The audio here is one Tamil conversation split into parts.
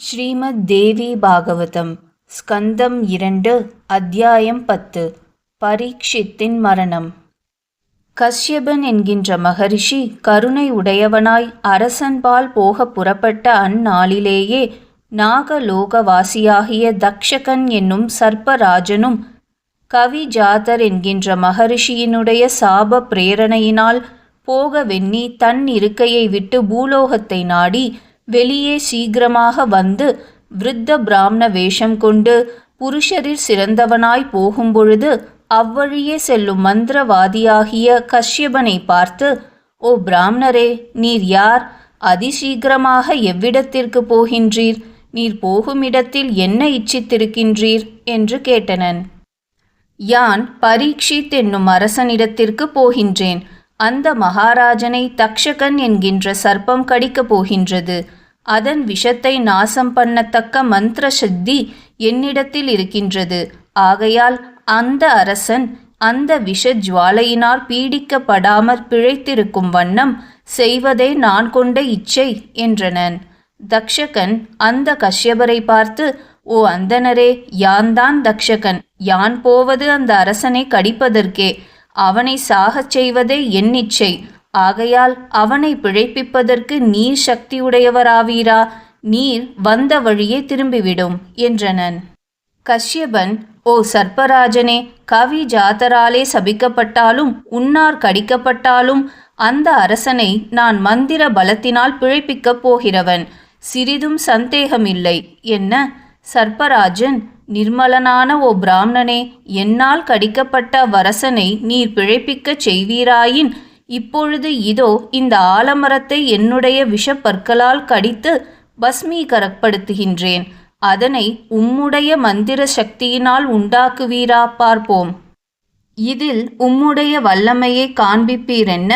ஸ்ரீமத் தேவி பாகவதம் ஸ்கந்தம் இரண்டு அத்தியாயம் பத்து பரீட்சித்தின் மரணம். கஷ்யபன் என்கின்ற மகரிஷி கருணை உடையவனாய் அரசன்பால் போக புறப்பட்ட அந்நாளிலேயே நாகலோகவாசியாகிய தக்ஷகன் என்னும் சர்ப்பராஜனும் கவி ஜாதர் என்கின்ற மகரிஷியினுடைய சாப பிரேரணையினால் போக வெண்ணி தன் இருக்கையை விட்டு பூலோகத்தை நாடி வெளியே சீக்கிரமாக வந்து விருத்த பிராமண வேஷம் கொண்டு புருஷரில் சிறந்தவனாய் போகும்பொழுது அவ்வழியே செல்லும் மந்திரவாதியாகிய கஷ்யபனை பார்த்து ஓ பிராமணரே நீர் யார்? அதிசீக்கிரமாக எவ்விடத்திற்கு போகின்றீர்? நீர் போகும் இடத்தில் என்ன இச்சித்திருக்கின்றீர்? என்று கேட்டனன். யான் பரீட்சித் என்னும் அரசனிடத்திற்கு போகின்றேன். அந்த மகாராஜனை தக்ஷகன் என்கின்ற சர்ப்பம் கடிக்கப் போகின்றது. அதன் விஷத்தை நாசம் பண்ணத்தக்க மந்திர சக்தி என்னிடத்தில் இருக்கின்றது. ஆகையால் அந்த அரசன் அந்த விஷ ஜுவாலையினால் பீடிக்கப்படாமற் பிழைத்திருக்கும் வண்ணம் செய்வதே நான் கொண்ட இச்சை என்றனன். தக்ஷகன் அந்த கஷ்யபரை பார்த்து ஓ அந்தனரே யான்தான் தக்ஷகன்? யான் போவது அந்த அரசனை கடிப்பதற்கே? அவனை சாகச் செய்வதே என் இச்சை. ஆகையால் அவனை பிழைப்பிப்பதற்கு நீர் சக்தியுடையவராவீரா? நீர் வந்த வழியே திரும்பிவிடும் என்றனன். கஷ்யபன் ஓ சர்ப்பராஜனே கவி ஜாதராலே சபிக்கப்பட்டாலும் உன்னார் கடிக்கப்பட்டாலும் அந்த அரசனை நான் மந்திர பலத்தினால் பிழைப்பிக்கப் போகிறவன். சிறிதும் சந்தேகமில்லை. என்ன? சர்ப்பராஜன் நிர்மலனான ஓ பிராமணனே என்னால் கடிக்கப்பட்ட வரசனை நீர் பிழைப்பிக்கச் செய்வீராயின் இப்பொழுது இதோ இந்த ஆலமரத்தை என்னுடைய விஷப்பற்களால் கடித்து பஸ்மீகரப்படுத்துகின்றேன். அதனை உம்முடைய மந்திர சக்தியினால் உண்டாக்குவீரா பார்ப்போம். இதில் உம்முடைய வல்லமையை காண்பிப்பீரென்ன?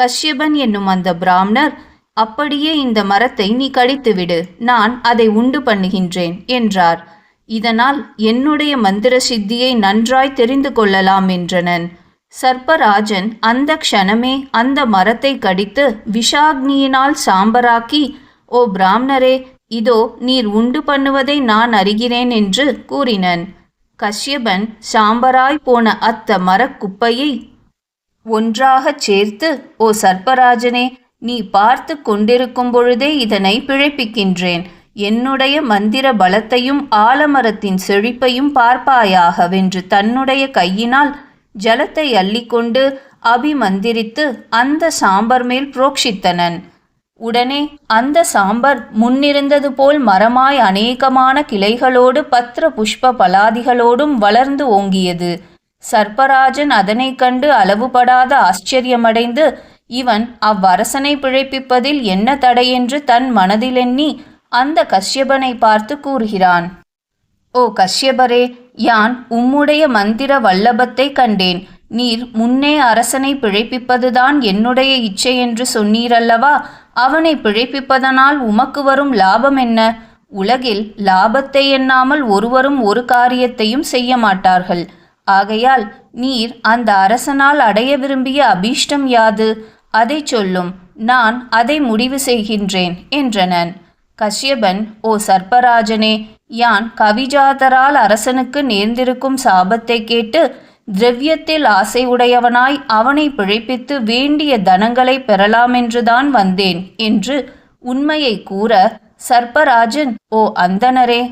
கஷ்யபன் என்னும் அந்த பிராமணர் அப்படியே இந்த மரத்தை நீ கடித்துவிடு நான் அதை உண்டு பண்ணுகின்றேன் என்றார். இதனால் என்னுடைய மந்திர சித்தியை நன்றாய் தெரிந்து கொள்ளலாம் என்றனன். சர்ப்பராஜன் அந்த க்ஷணமே அந்த மரத்தை கடித்து விஷாக்னியினால் சாம்பராக்கி ஓ பிராமணரே இதோ நீர் உண்டு பண்ணுவதை நான் அறிகிறேன் என்று கூறினன். கஷ்யபன் சாம்பராய் போன அத்த மரக்குப்பையை ஒன்றாகச் சேர்த்து ஓ சர்ப்பராஜனே நீ பார்த்து கொண்டிருக்கும் பொழுதே இதனை பிழைப்பிக்கின்றேன். என்னுடைய மந்திர பலத்தையும் ஆலமரத்தின் செழிப்பையும் பார்ப்பாயாகவென்று தன்னுடைய கையினால் ஜலத்தை அள்ளிக்கொண்டு அபிமந்திரித்து அந்த சாம்பர் மேல் புரோக்ஷித்தனன். உடனே அந்த சாம்பர் முன்னிருந்தது போல் மரமாய் அநேகமான கிளைகளோடு பத்திர புஷ்ப பலாதிகளோடும் வளர்ந்து ஓங்கியது. சர்ப்பராஜன் அதனை கண்டு அளவுபடாத ஆச்சரியமடைந்து இவன் அவ்வரசனை பிழைப்பிப்பதில் என்ன தடையென்று தன் மனதிலெண்ணி அந்த கஷ்யபனை பார்த்து கூறுகிறான். ஓ கஷ்யபரே யான் உம்முடைய மந்திர வல்லபத்தை கண்டேன். நீர் முன்னே அரசனை பிழைப்பிப்பதுதான் என்னுடைய இச்சை என்று சொன்னீரல்லவா? அவனை பிழைப்பிப்பதனால் உமக்கு வரும் லாபம் என்ன? உலகில் லாபத்தை எண்ணாமல் ஒருவரும் ஒரு காரியத்தையும் செய்ய மாட்டார்கள் ஆகையால் நீர் அந்த அரசனால் அடைய விரும்பிய அபீஷ்டம் யாது? அதை சொல்லும் நான் அதை முடிவு செய்கின்றேன் என்றனன். கஷ்யபன் ஓ சர்ப்பராஜனே யான் கவிஜாதரால் அரசனுக்கு நேர்ந்திருக்கும் சாபத்தை கேட்டு திரவியத்தில் ஆசை உடையவனாய் அவனை பிழைப்பித்து வேண்டிய தனங்களை பெறலாமென்றுதான் வந்தேன் என்று உண்மையை கூற சர்ப்பராஜன் ஓ அந்தனரே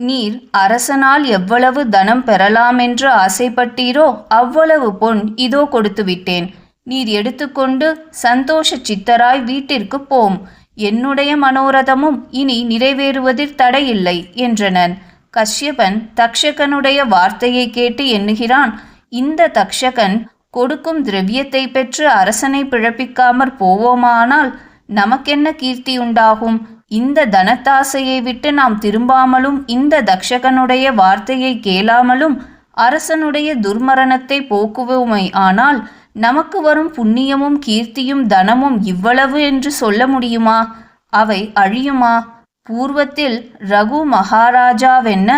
நீர் அரசனால் எவ்வளவு தனம் பெறலாமென்று ஆசைப்பட்டீரோ அவ்வளவு பொன் இதோ கொடுத்து விட்டேன் நீர் எடுத்துக்கொண்டு சந்தோஷ சித்தராய் வீட்டிற்கு போம். என்னுடைய மனோரதமும் இனி நிறைவேறுவதில் தடையில்லை என்றனன். கஷ்யபன் தக்ஷகனுடைய வார்த்தையை கேட்டு எண்ணுகிறான். இந்த தக்ஷகன் கொடுக்கும் திரவியத்தை பெற்று அரசனை பிழப்பிக்காமற் போவோமானால் நமக்கென்ன கீர்த்தி உண்டாகும்? இந்த தனத்தாசையை விட்டு நாம் திரும்பாமலும் இந்த தக்ஷகனுடைய வார்த்தையை கேளாமலும் அரசனுடைய துர்மரணத்தை போக்குவோமை ஆனால் நமக்கு வரும் புண்ணியமும் கீர்த்தியும் தனமும் இவ்வளவு என்று சொல்ல முடியுமா? அவை அழியுமா? பூர்வத்தில் ரகு மகாராஜாவென்ன?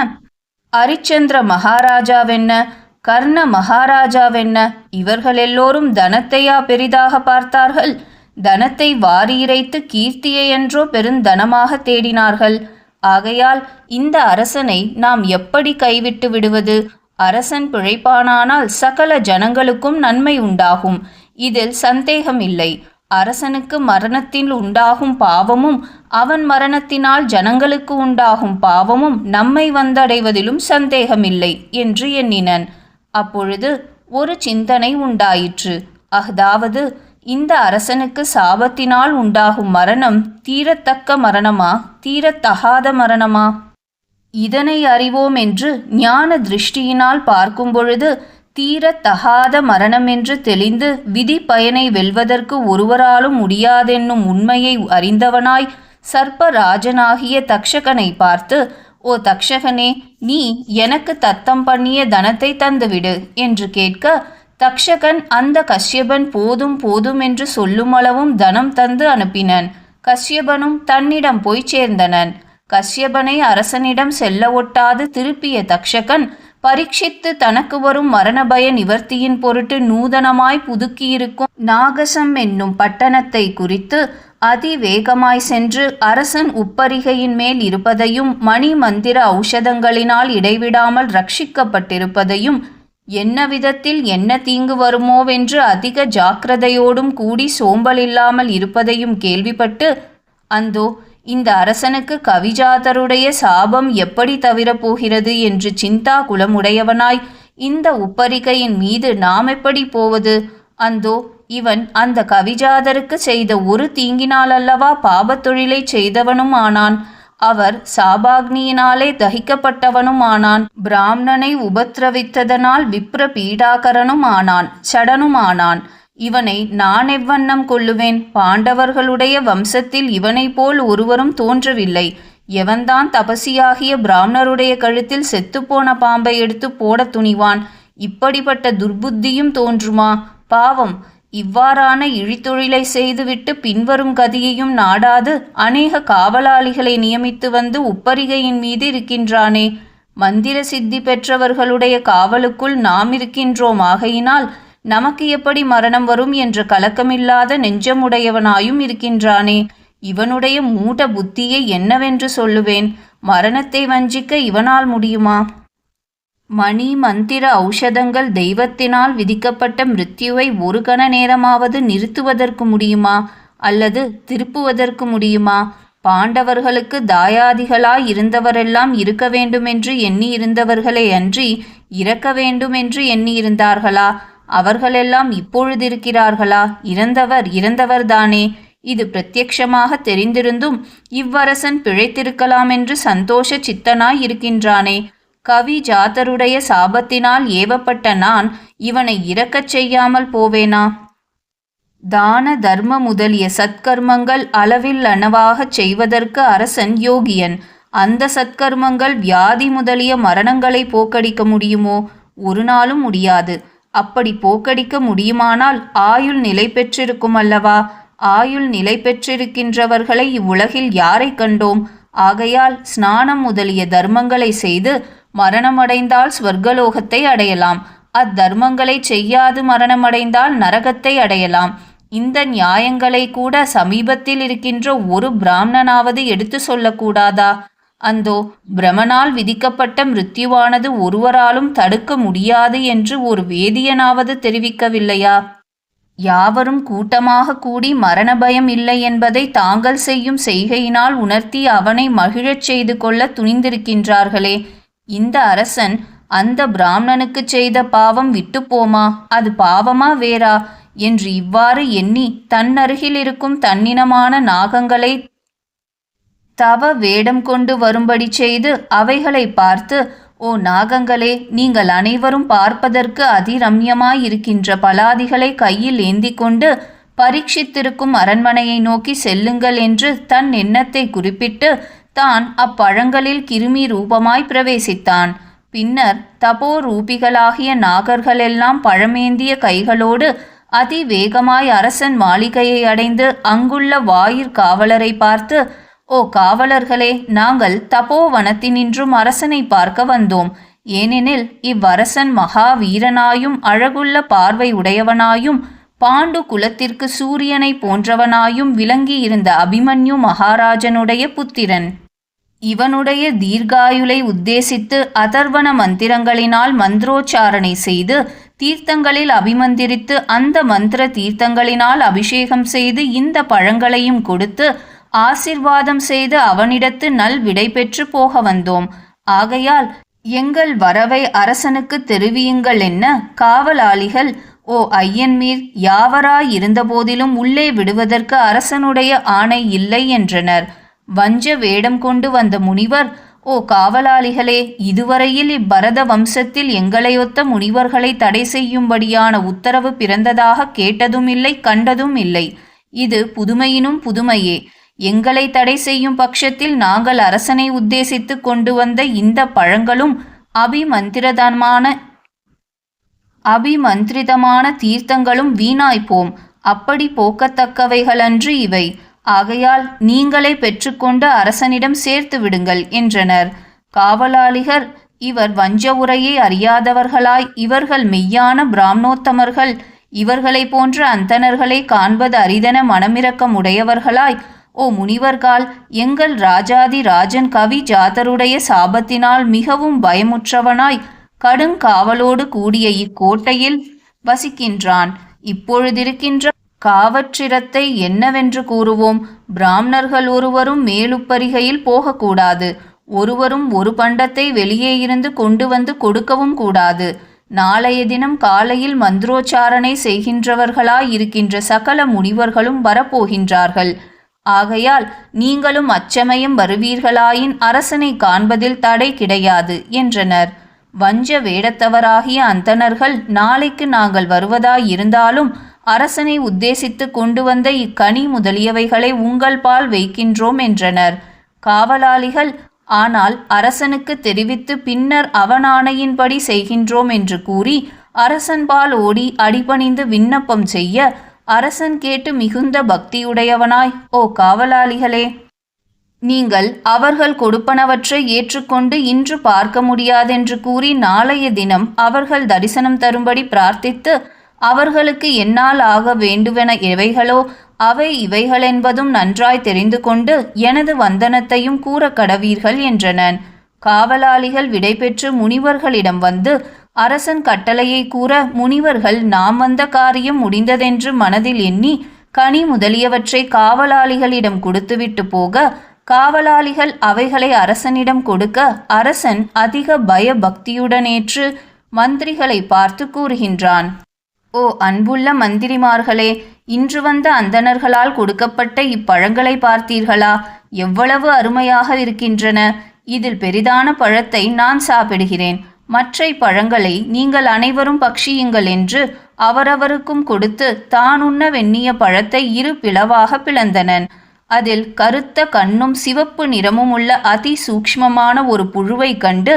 அரிச்சந்திர மகாராஜாவென்ன? கர்ண மகாராஜாவென்ன? இவர்கள் எல்லோரும் தனத்தையா பெரிதாக பார்த்தார்கள்? தனத்தை வாரி இறைத்து கீர்த்தியை என்றோ பெருந்தனமாக தேடினார்கள். ஆகையால் இந்த அரசனை நாம் எப்படி கைவிட்டு விடுவது? அரசன் பிழைப்பானானால் சகல ஜனங்களுக்கும் நன்மை உண்டாகும். இதில் சந்தேகமில்லை அரசனுக்கு மரணத்தில் உண்டாகும் பாவமும் அவன் மரணத்தினால் ஜனங்களுக்கு உண்டாகும் பாவமும் நம்மை வந்தடைவதிலும் சந்தேகமில்லை என்று எண்ணினன். அப்பொழுது ஒரு சிந்தனை உண்டாயிற்று. அஃதாவது இந்த அரசனுக்கு சாபத்தினால் உண்டாகும் மரணம் தீரத்தக்க மரணமா தீரத்தகாத மரணமா? இதனை அறிவோம் என்று ஞான திருஷ்டியினால் பார்க்கும் பொழுது தீரத்தகாத மரணம் என்று தெளிந்து விதி பயனை வெல்வதற்கு ஒருவராலும் முடியாதென்னும் உண்மையை அறிந்தவனாய் சர்ப்பராஜனாகிய தக்ஷகனை பார்த்து ஓ தக்ஷகனே நீ எனக்கு தத்தம் பண்ணிய தனத்தை தந்துவிடு என்று கேட்க தக்ஷகன் அந்த கஷ்யபன் போதும் போதும் என்று சொல்லுமளவும் தனம் தந்து அனுப்பினன். கஷ்யபனும் தன்னிடம் போய் சேர்ந்தனன். கஷ்யபனை அரசனிடம் செல்ல ஒட்டாது திருப்பிய தக்ஷகன் பரீட்சித்து தனக்கு வரும் மரணபய நிவர்த்தியின் பொருட்டு நூதனமாய் புதுக்கியிருக்கும் நாகசம் என்னும் பட்டணத்தை குறித்து அதிவேகமாய் சென்று அரசன் உப்பரிகையின் மேல் இருப்பதையும் மணி மந்திர ஔஷதங்களினால் இடைவிடாமல் ரட்சிக்கப்பட்டிருப்பதையும் என்ன விதத்தில் என்ன தீங்கு வருமோவென்று அதிக ஜாக்கிரதையோடும் கூடி சோம்பல் இல்லாமல் இருப்பதையும் கேள்விப்பட்டு அந்தோ இந்த அரசனுக்கு கவிஜாதருடைய சாபம் எப்படி தவிரப் போகிறது என்று சிந்தா குலமுடையவனாய் இந்த உப்பரிகையின் மீது நாம் எப்படி போவது? அந்தோ இவன் அந்த கவிஜாதருக்கு செய்த ஒரு தீங்கினாலல்லவா பாபத்தொழிலை பாபத் செய்தவனும் ஆனான் அவர் சாபாக்னியினாலே தகிக்கப்பட்டவனும் ஆனான் பிராமணனை உபத்திரவித்ததனால் விப்ர பீடாகரனும் ஆனான் சடனும் ஆனான் இவனை நான் எவ்வண்ணம் கொள்ளுவேன்? பாண்டவர்களுடைய வம்சத்தில் இவனைப் போல் ஒருவரும் தோன்றவில்லை. எவன்தான் தபசியாகிய பிராமணருடைய கழுத்தில் செத்துப்போன பாம்பை எடுத்து போடத் துணிவான்? இப்படிப்பட்ட துர்புத்தியும் தோன்றுமா? பாவம் இவ்வாறான இழித்தொழிலை செய்துவிட்டு பின்வரும் கதியையும் நாடாது அநேக காவலாளிகளை நியமித்து வந்து உப்பரிகையின் மீது இருக்கின்றானே? மந்திர சித்தி பெற்றவர்களுடைய காவலுக்குள் நாம் இருக்கின்றோம். ஆகையினால் நமக்கு எப்படி மரணம் வரும் என்ற கலக்கமில்லாத நெஞ்சமுடையவனாயும் இருக்கின்றானே. இவனுடைய மூட புத்தியை என்னவென்று சொல்லுவேன்? மரணத்தை வஞ்சிக்க இவனால் முடியுமா? மணி மந்திர ஔஷதங்கள் தெய்வத்தினால் விதிக்கப்பட்ட மிருத்யுவை ஒரு கண நேரமாவது நிறுத்துவதற்கு முடியுமா? அல்லது திருப்புவதற்கு முடியுமா? பாண்டவர்களுக்கு தாயாதிகளாய் இருந்தவரெல்லாம் இருக்க வேண்டுமென்று எண்ணியிருந்தவர்களே அன்றி இறக்க வேண்டுமென்று எண்ணியிருந்தார்களா? அவர்களெல்லாம் இப்பொழுது இருக்கிறார்களா இறந்தவர் இறந்தவர்தானே? இது பிரத்யக்ஷமாக தெரிந்திருந்தும் இவ்வரசன் பிழைத்திருக்கலாம் என்று சந்தோஷ சித்தனாய் இருக்கின்றானே. கவி ஜாதருடைய சாபத்தினால் ஏவப்பட்ட நான் இவனை இறக்கச் செய்யாமல் போவேனா? தான தர்ம முதலிய சத்கர்மங்கள் அளவில் அணவாகச் செய்வதற்கு அரசன் யோகியன். அந்த சத்கர்மங்கள் வியாதி முதலிய மரணங்களை போக்கடிக்க முடியுமோ? ஒரு நாளும் முடியாது. அப்படி போக்கடிக்க முடியுமானால் ஆயுள் நிலை பெற்றிருக்கும் அல்லவா? ஆயுள் நிலை பெற்றிருக்கின்றவர்களை இவ்வுலகில் யாரை கண்டோம்? ஆகையால் ஸ்நானம் முதலிய தர்மங்களை செய்து மரணமடைந்தால் ஸ்வர்கலோகத்தை அடையலாம். அத்தர்மங்களை செய்யாது மரணமடைந்தால் நரகத்தை அடையலாம். இந்த நியாயங்களை கூட சமீபத்தில் இருக்கின்ற ஒரு பிராமணனாவது எடுத்து சொல்லக்கூடாதா? அந்தோ பிரமனால் விதிக்கப்பட்ட மிருத்யுவானது ஒருவராலும் தடுக்க முடியாது என்று ஒரு வேதியனாவது தெரிவிக்கவில்லையா? யாவரும் கூட்டமாக கூடி மரண பயம் இல்லை என்பதை தாங்கள் செய்யும் செய்கையினால் உணர்த்தி அவனை மகிழச் செய்து கொள்ள துணிந்திருக்கின்றார்களே. இந்த அரசன் அந்த பிராமணனுக்கு செய்த பாவம் விட்டுப்போமா? அது பாவமா வேறா? என்று இவ்வாறு எண்ணி தன்னருகில் இருக்கும் தன்னினமான நாகங்களை தவ வேடம் கொண்டு வரும்படி செய்து அவைகளை பார்த்து ஓ நாகங்களே நீங்கள் அனைவரும் பார்ப்பதற்கு அதிரம்யமாயிருக்கின்ற பலாதிகளை கையில் ஏந்தி கொண்டு பரீட்சித்திருக்கும் அரண்மனையை நோக்கி செல்லுங்கள் என்று தன் எண்ணத்தை குறிப்பிட்டு தான் அப்பழங்களில் கிருமி ரூபமாய் பிரவேசித்தான். பின்னர் தபோ ரூபிகளாகிய நாகர்களெல்லாம் பழமேந்திய கைகளோடு அதிவேகமாய் அரசன் மாளிகையை அடைந்து அங்குள்ள வாயிற் காவலரை பார்த்து ஓ காவலர்களே நாங்கள் தபோவனத்தினின்றும் அரசனை பார்க்க வந்தோம். ஏனெனில் இவ்வரசன் மகாவீரனாயும் அழகுள்ள பார்வை உடையவனாயும் பாண்டு குலத்திற்கு சூரியனை போன்றவனாயும் விளங்கியிருந்த அபிமன்யு மகாராஜனுடைய புத்திரன். இவனுடைய தீர்காயுளை உத்தேசித்து அதர்வன மந்திரங்களினால் மந்திரோச்சாரணை செய்து தீர்த்தங்களில் அபிமந்திரித்து அந்த மந்திர தீர்த்தங்களினால் அபிஷேகம் செய்து இந்த பழங்களையும் கொடுத்து ஆசிர்வாதம் செய்து அவனிடத்து நல் விடை பெற்று போக வந்தோம். ஆகையால் எங்கள் வரவை அரசனுக்கு தெரிவியுங்கள் என்ன? காவலாளிகள் ஓ ஐயன்மீர் யாவராயிருந்தபோதிலும் உள்ளே விடுவதற்கு அரசனுடைய ஆணை இல்லை என்றனர். வஞ்ச வேடம் கொண்டு வந்த முனிவர் ஓ காவலாளிகளே இதுவரையில் இப்பரத வம்சத்தில் எங்களையொத்த முனிவர்களை தடை செய்யும்படியான உத்தரவு பிறந்ததாக கேட்டதும் இல்லை கண்டதும் இல்லை இது புதுமையினும் புதுமையே. எங்களை தடை செய்யும் பட்சத்தில் நாங்கள் அரசனை உத்தேசித்து கொண்டு வந்த இந்த பழங்களும் அபிமந்திரதமான அபிமந்திரிதமான தீர்த்தங்களும் வீணாய்ப்போம். அப்படி போக்கத்தக்கவைகளன்று இவை. ஆகையால் நீங்களே பெற்றுக்கொண்டு அரசனிடம் சேர்த்து விடுங்கள் என்றனர். காவலாளிகர் இவர் வஞ்ச உரையை அறியாதவர்களாய் இவர்கள் மெய்யான பிராமணோத்தமர்கள் இவர்களை போன்ற அந்தணர்களை காண்பது அரிதன மனமிரக்கம் உடையவர்களாய் ஓ முனிவர்கால் எங்கள் ராஜாதி ராஜன் கவி ஜாதருடைய சாபத்தினால் மிகவும் பயமுற்றவனாய் கடுங்காவலோடு கூடிய இக்கோட்டையில் வசிக்கின்றான். இப்பொழுதிருக்கின்ற காவற்றிரத்தை என்னவென்று கூறுவோம்? பிராமணர்கள் ஒருவரும் மேலுப்பரிகையில் போகக்கூடாது. ஒருவரும் ஒரு பண்டத்தை வெளியே இருந்து கொண்டு வந்து கொடுக்கவும் கூடாது. நாளைய தினம் காலையில் மந்திரோச்சாரணை செய்கின்றவர்களாய் இருக்கின்ற சகல முனிவர்களும் வரப்போகின்றார்கள். ஆகையால் நீங்களும் அச்சமயம் வருவீர்களாயின் அரசனை காண்பதில் தடை கிடையாது என்றனர். வஞ்ச வேடத்தவராகிய அந்தணர்கள் நாளைக்கு நாங்கள் வருவதாயிருந்தாலும் அரசனை உத்தேசித்து கொண்டு வந்த இக்கனி முதலியவைகளை உங்கள் பால் வைக்கின்றோம் என்றனர். காவலாளிகள் ஆனால் அரசனுக்கு தெரிவித்து பின்னர் அவனாணையின்படி செய்கின்றோம் என்று கூறி அரசன்பால் ஓடி அடிபணிந்து விண்ணப்பம் செய்ய அரசன் கேட்டு மிகுந்த பக்தியுடையவனாய் ஓ காவலாளிகளே நீங்கள் அவர்கள் கொடுப்பனவற்றை ஏற்றுக்கொண்டு இன்று பார்க்க முடியாதென்று கூறி நாளைய தினம் அவர்கள் தரிசனம் தரும்படி பிரார்த்தித்து அவர்களுக்கு என்னால் ஆக வேண்டுவென எவைகளோ அவை இவைகளென்பதும் நன்றாய் தெரிந்து கொண்டு எனது வந்தனத்தையும் கூற கடவீர்கள் என்றனன். காவலாளிகள் விடைபெற்று முனிவர்களிடம் வந்து அரசன் கட்டளையை கூற முனிவர்கள் நாம் வந்த காரியம் முடிந்ததென்று மனதில் எண்ணி கனி முதலியவற்றை காவலாளிகளிடம் கொடுத்துவிட்டு போக காவலாளிகள் அவைகளை அரசனிடம் கொடுக்க அரசன் அதிக பய பக்தியுடனேற்று மந்திரிகளை பார்த்து கூறுகின்றான். ஓ அன்புள்ள மந்திரிமார்களே இன்று வந்த அந்தணர்களால் கொடுக்கப்பட்ட இப்பழங்களை பார்த்தீர்களா? எவ்வளவு அருமையாக இருக்கின்றன. இதில் பெரிதான பழத்தை நான் சாப்பிடுகிறேன். மற்றை பழங்களை நீங்கள் அனைவரும் பக்ஷியுங்கள் என்று அவரவருக்கும் கொடுத்து தான் உண்ண வெண்ணிய பழத்தை இரு பிளவாக பிளந்தனன். அதில் கருத்த கண்ணும் சிவப்பு நிறமும் உள்ள அதி சூக்ஷ்மமான ஒரு புழுவை கண்டு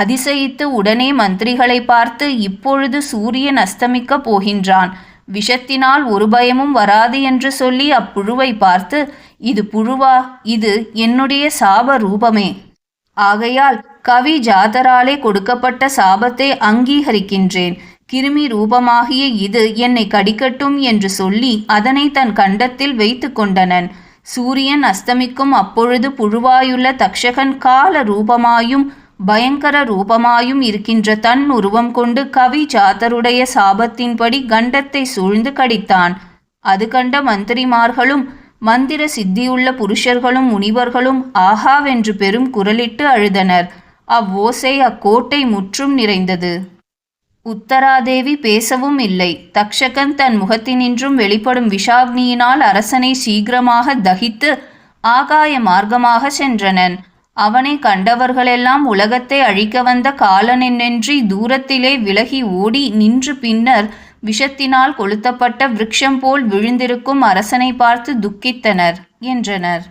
அதிசயித்து உடனே மந்திரிகளை பார்த்து இப்பொழுது சூரியன் அஸ்தமிக்கப் போகின்றான். விஷத்தினால் ஒரு பயமும் வராது என்று சொல்லி அப்புழுவை பார்த்து இது புழுவா? இது என்னுடைய சாப ரூபமே ஆகையால் கவி ஜாதராலே கொடுக்கப்பட்ட சாபத்தை அங்கீகரிக்கின்றேன். கிருமி ரூபமாகிய இது என்னை கடிக்கட்டும் என்று சொல்லி அதனை தன் கண்டத்தில் வைத்து கொண்டனன். சூரியன் அஸ்தமிக்கும் அப்பொழுது புழுவாயுள்ள தக்ஷகன் கால ரூபமாயும் பயங்கர ரூபமாயும் இருக்கின்ற தன் உருவம் கொண்டு கவி ஜாதருடைய சாபத்தின்படி கண்டத்தை சூழ்ந்து கடித்தான். அது கண்ட மந்திரிமார்களும் மந்திர சித்தியுள்ள புருஷர்களும் முனிவர்களும் ஆஹாவென்று பெரும் குரலிட்டு அழுதனர். அவ்வோசை அக்கோட்டை முற்றும் நிறைந்தது. உத்தராதேவி பேசவும் இல்லை. தக்ஷகன் தன் முகத்தினின்றும் வெளிப்படும் விஷாக்னியினால் அரசனை சீக்கிரமாக தகித்து ஆகாய மார்க்கமாக சென்றனன். அவனை கண்டவர்களெல்லாம் உலகத்தை அழிக்க வந்த காலனென்றி தூரத்திலே விலகி ஓடி நின்று பின்னர் விஷத்தினால் கொளுத்தப்பட்ட விருட்சம் போல் விழுந்திருக்கும் அரசனை பார்த்து துக்கித்தனர் என்றனர்.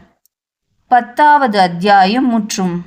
பத்தாவது அத்தியாயம் முற்றும்.